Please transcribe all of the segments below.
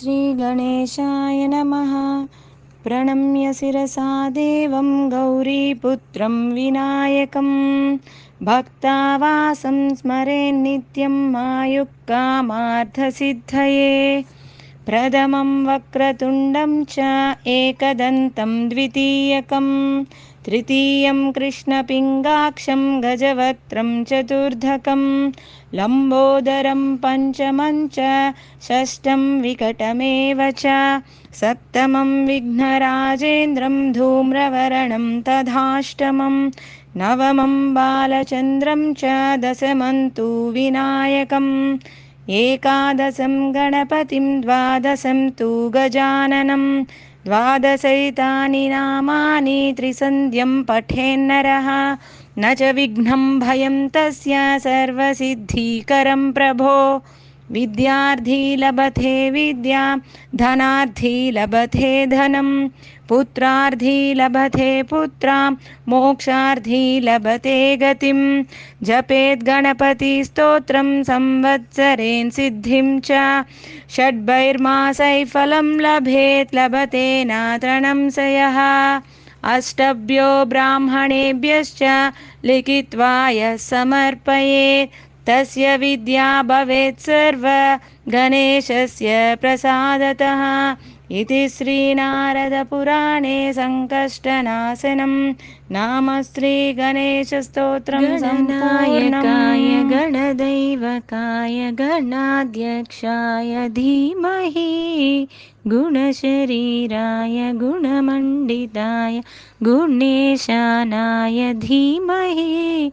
श्रीगणेशाय नमः। प्रणम्य शिरसा देवं गौरीपुत्रं विनायकं। भक्तावासं स्मरेन्नित्यं मायुक्कामार्थसिद्धये। प्रथमं वक्रतुण्डं च एकदन्तं द्वितीयकं तृतीयं कृष्णपिङ्गाक्षं गजवक्त्रं चतुर्धकं लम्बोदरं पञ्चमं च षष्ठं विकटमेव च सप्तमं विघ्नराजेन्द्रं धूम्रवर्णं तथाष्टमं नवमं बालचन्द्रं च दशमं तु विनायकम् एकादशं गणपतिं द्वादशं तु गजाननं द्वादशैतानि नामानि त्रिसन्ध्यं पठेन्नरः। न च विघ्नं भयं तस्य सर्वसिद्धिकरं प्रभो विद्यार्थी लभते विद्यां धनार्थी लभते धनं पुत्रार्थी लभते पुत्रां मोक्षार्थी लभते गतिं जपेत् गणपतिस्तोत्रं संवत्सरेन् सिद्धिं च। षड्भैर्मासैः फलं लभेत्, लभते नातृणं स अष्टभ्यो ब्राह्मणेभ्यश्च लिखित्वा यः समर्पयेत्। तस्य विद्या भवेत् सर्व गणेशस्य प्रसादतः। इति श्रीनारदपुराणे सङ्कष्टनाशनं। नाम श्रीगणेशस्तोत्रं गणनायकाय गणदैवकाय गणाध्यक्षाय धीमहि। गुणशरीराय गुणमण्डिताय गुणेशानाय धीमहि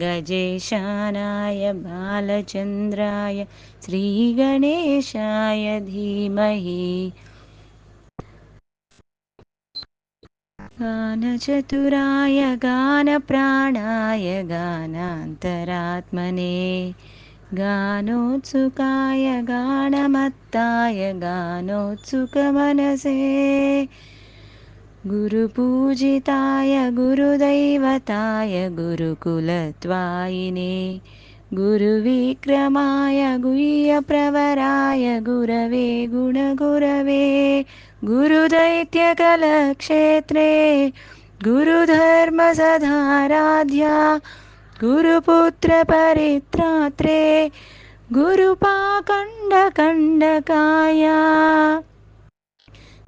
गजेशानाय बालचन्द्राय श्रीगणेशाय धीमहि। गानचतुराय गानप्राणाय गानान्तरात्मने। गानोत्सुकाय गानमत्ताय गानोत्सुकमनसे गुरुपूजिताय गुरुदैवताय गुरुकुलत्वायिने गुरुविक्रमाय गुह्यप्रवराय गुरवे गुणगुरवे गुरुदैत्यकलक्षेत्रे गुरुधर्मसधाराध्या गुरुपुत्रपरित्रात्रे गुरुपाकण्डकण्डकाय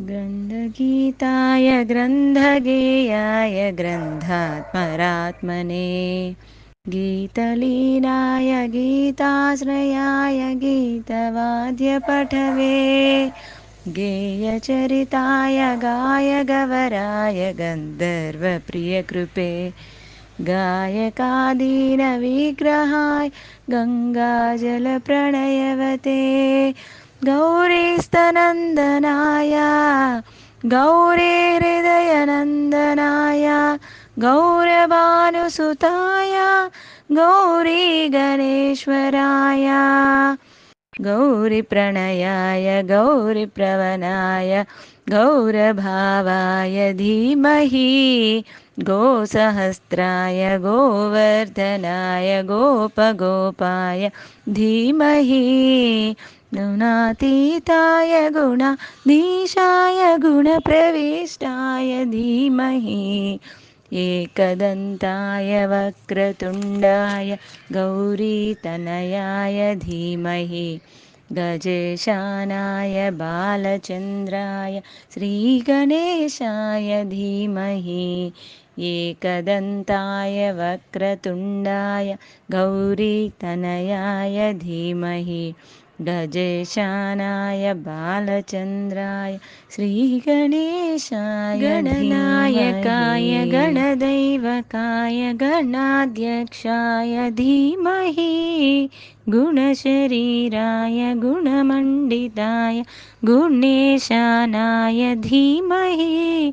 ग्रन्थगीताय ग्रन्थगेयाय ग्रन्थात्मरात्मने गीतलीलाय गीताश्रयाय गीतवाद्यपठवे गेयचरिताय गायगवराय गन्धर्वप्रियकृपे गायकादीनविग्रहाय गङ्गाजलप्रणयवते गौरीस्तनन्दनाय गौरीहृदयनन्दनाय गौरभानुसुताय गौरीगणेश्वराय गौरीप्रणयाय गौरीप्रवनाय गौरभावाय धीमहि गोसहस्राय गोवर्धनाय गोपगोपाय धीमहि गुणातीताय गुणाधीशाय गुणप्रविष्टाय धीमहि एकदन्ताय वक्रतुण्डाय गौरीतनयाय धीमहि गजेशानाय बालचन्द्राय श्रीगणेशाय धीमहि एकदन्ताय वक्रतुण्डाय गौरीतनयाय धीमहि गजेशानाय बालचन्द्राय श्रीगणेशाय गणनायकाय गणदैवकाय गणाध्यक्षाय धीमहि गुणशरीराय गुणमण्डिताय गुणेशानाय धीमहि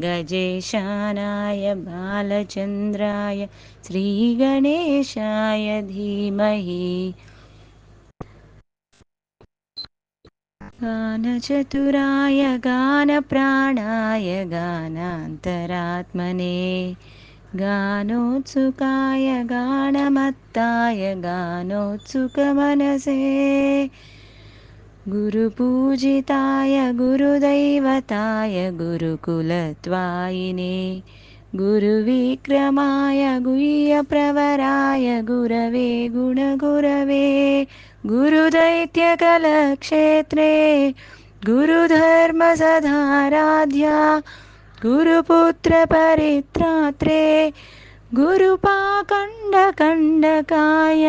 गजेशानाय बालचन्द्राय श्रीगणेशाय धीमहि। गानचतुराय गानप्राणाय गानान्तरात्मने गानोत्सुकाय गानमत्ताय गानोत्सुकमनसे गुरुपूजिताय गुरुदैवताय गुरुकुलत्वायिने गुरुविक्रमाय गुह्यप्रवराय गुरवे गुणगुरवे गुरुदैत्यकलक्षेत्रे गुरुधर्मसधाराध्या गुरुपुत्रपरित्रात्रे गुरुपाकण्डकण्डकाय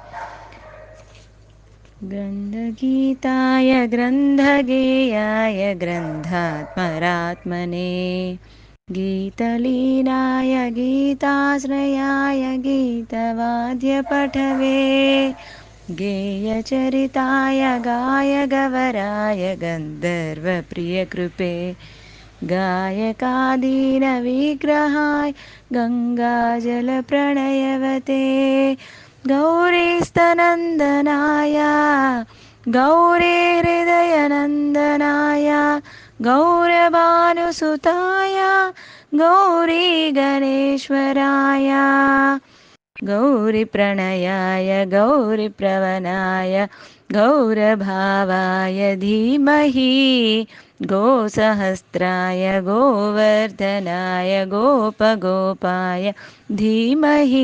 ग्रन्थगीताय ग्रन्थगेयाय ग्रन्थात्मरात्मने। गीतलीनाय गीताश्रयाय गीतवाद्यपठवे। गेयचरिताय गायगवराय गन्धर्वप्रियकृपे। गायकादीनविग्रहाय गङ्गाजलप्रणयवते गौरीस्तनन्दनाय गौरीहृदयनन्दनाय गौरभानुसुताय गौरीगणेश्वराय गौरीप्रणयाय गौरीप्रवनाय गौरभावाय धीमहि गोसहस्राय गोवर्धनाय गोपगोपाय धीमहि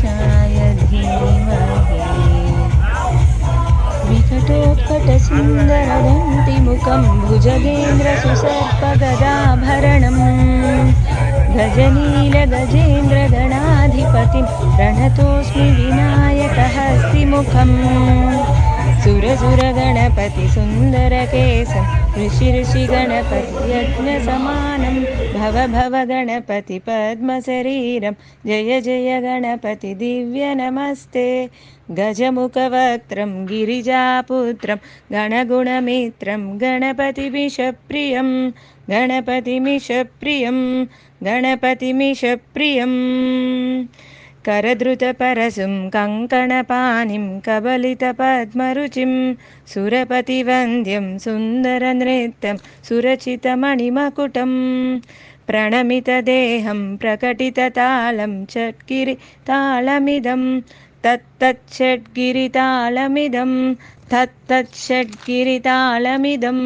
श्रीगणेशाय धीमहि। विकटोत्कटसुन्दरदन्ति कोटिमुखं भुजगेन्द्रसुसर्पगदाभरणम् गजनीलगजेन्द्रगणाधिपतिं प्रणतोऽस्मि विनायकहस्तिमुखम् सुरसुरगणपतिसुन्दरकेशं ऋषि ऋषिगणपति यज्ञसमानं भव भव गणपति पद्मशरीरं जय जय गणपति दिव्यनमस्ते गजमुखवक्त्रं गिरिजापुत्रं गणगुणमित्रं गणपतिमिषप्रियं गणपतिमिषप्रियं गणपतिमिषप्रियम् करधृतपरशुं कङ्कणपाणिं कबलितपद्मरुचिं सुरपतिवन्द्यं सुन्दरनृत्यं सुरचितमणिमकुटं प्रणमितदेहं प्रकटिततालं षट्गिरितालमिदं तत्तच्छड्गिरितालमिदं तत्तच्छड्गिरितालमिदम्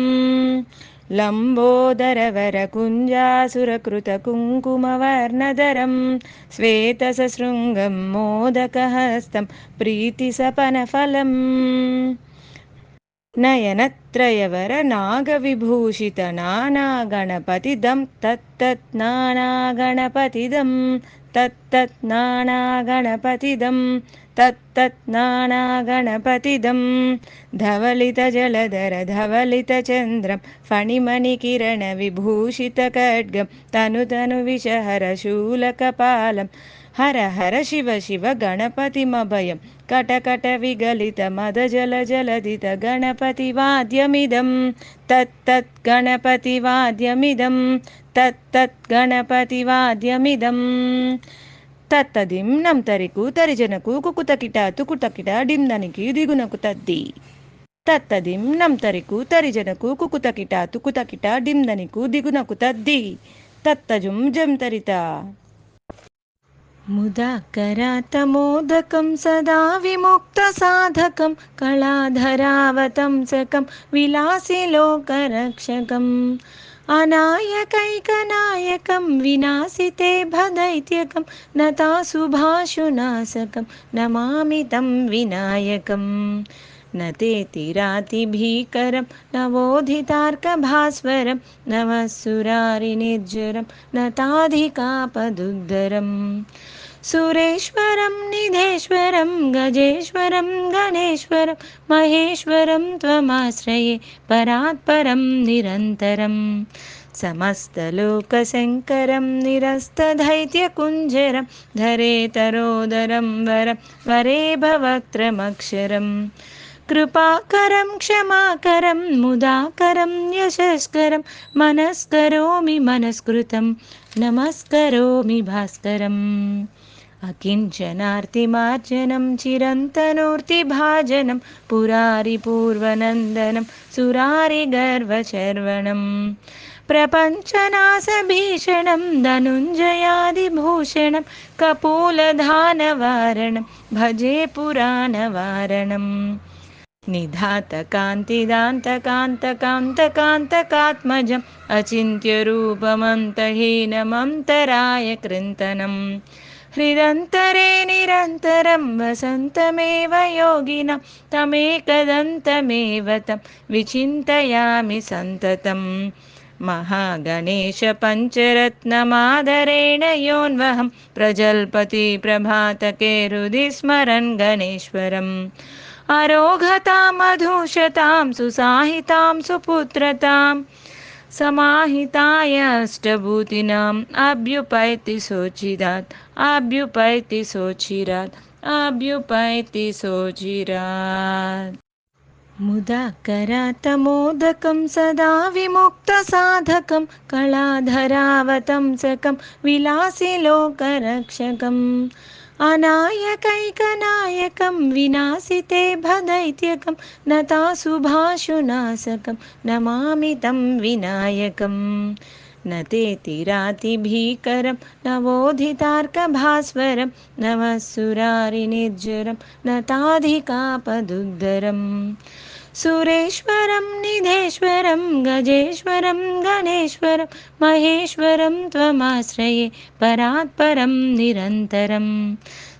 लम्बोदरवरकुञ्जासुरकृतकुङ्कुमवर्णधरं श्वेतसशृङ्गं मोदकहस्तं प्रीतिसपनफलम्। नयनत्रयवरनागविभूषितनानागणपतिदं तत्तत् नानागणपतिदं तत्तत् नानागणपतिदं तत्तत् नानागणपतिदं धवलितजलधर धवलितचन्द्रं फणिमणिकिरणविभूषितखड्गं तनु तनु विषहरशूलकपालं हर हर शिव शिव गणपतिमभयं कटकटविगलितमदजलजलदितगणपतिवाद्यमिदं तत्तत् गणपतिवाद्यमिदं తత్తత్ గణపతి వాద్యమిదం తత్తదిం నం తరికు తరిజనకు కుకుతకిట తుకుతకిట డిందనికి దిగునకు తద్ది. తత్తదిం నం తరికు తరిజనకు కుకుతకిట తుకుతకిట డిందనికు దిగునకు తద్ది. తత్తజుం జం జంతరిత ముదాకరాతమోదకం సదా విముక్త సాధకం కళాధరావతంసకం విలాసిలోకరక్షకం. अनायकैकनायकं विनाशिते भदैत्यकं नताशुभाशुनाशकं नमामि तं विनायकम् न तेतिरातिभीकरं नवोधितार्कभास्वरं नमः सुरारिनिर्जरं नताधिकापदुद्धरम् सुरेश्वरं निधेश्वरं गजेश्वरं गणेश्वरं महेश्वरं त्वमाश्रये परात्परं निरन्तरम् समस्तलोकशङ्करं निरस्तधैत्यकुञ्जरं धरेतरोदरं वरं वरे भवक्त्रमक्षरम् कृपाकरं क्षमाकरं मुदाकरं यशस्करं मनस्करोमि मनस्कृतं नमस्करोमि भास्करम् अकिञ्चनार्तिमार्जनं चिरन्तनूर्तिभाजनं पुरारिपूर्वनन्दनं सुरारिगर्वशर्वणम् प्रपञ्चनाशभीषणं धनुञ्जयादिभूषणं कपोलधानवारणं भजे पुराणवारणम् निधातकान्तिदान्तकान्तकान्तकान्तकान्तकात्मजम् अचिन्त्यरूपमन्तहीनमन्तराय कृन्तनम् हृदन्तरे निरन्तरं वसन्तमेव योगिनं, तमेकदन्तमेव तं विचिन्तयामि सन्ततम् महागणेशपञ्चरत्नमादरेण योन्वहं प्रजल्पति प्रभातके हृदि स्मरन् गणेश्वरम्। अरोघतां मधुशतां सुसाहितां, सुपुत्रतां, समाहिताय अष्टभूतीनाम् अभ्युपैति शोचिरात् अभ्युपैति शोचिरात् अभ्युपैति शोचिरात् मुदाकरातमोदकं सदा विमुक्तसाधकं कलाधरावतंसकं विलासिलोकरक्षकम् अनायकैकनायकं विनाशिते भदैत्यकं नताशुभाशुनाशकं नमामि तं विनायकम् न तेतिरातिभीकरं नवोधितार्कभास्वरं नमः सुरारिनिर्जरं नताधिकापदुद्धरम् सुरेश्वरं, निधेश्वरं, गजेश्वरं, गणेश्वरं, महेश्वरं त्वमाश्रये, परात्परं निरन्तरम्।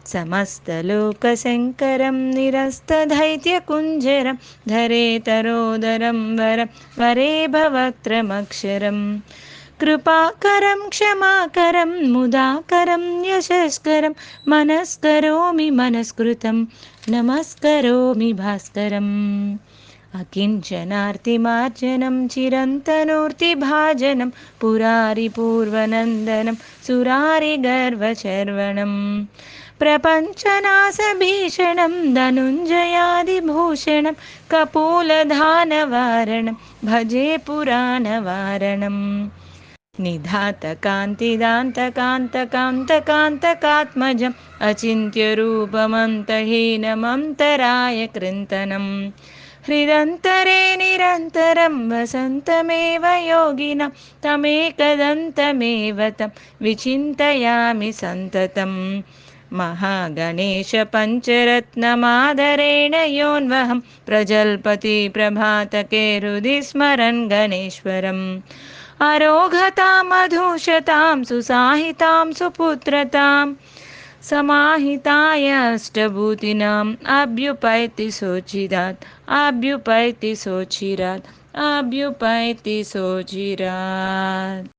समस्तलोकशङ्करं निरस्तदैत्यकुञ्जरं धरेतरोदरं वरं, वरे भवक्त्रमक्षरम् कृपाकरं क्षमाकरं मुदाकरं यशस्करं मनस्करोमि मनस्कृतं नमस्करोमि भास्करम्। अकिञ्चनार्तिमार्जनं चिरन्तनूर्तिभाजनं पुरारिपूर्वनन्दनं सुरारिगर्वशर्वणम् प्रपञ्चनाशभीषणं धनुञ्जयादिभूषणं कपूलधानवारणं भजे पुराणवारणम् निधातकान्तिदान्तकान्तकान्तकान्तकान्तकात्मजम् अचिन्त्यरूपमन्तहीनमन्तराय कृन्तनम्। हृदन्तरे निरन्तरं वसन्तमेव योगिनं तमेकदन्तमेव तं विचिन्तयामि सन्ततम् महागणेशपञ्चरत्नमादरेण योन्वहं प्रजल्पति प्रभातके हृदि स्मरन् गणेश्वरम् अरोघतामधूषतां सुसाहितां सुपुत्रतां समाहिताय अष्टभूतिनाम् अभ्युपैति सोचिरात् अभ्युपैति सोचिरात् अभ्युपैति सोचिरात्।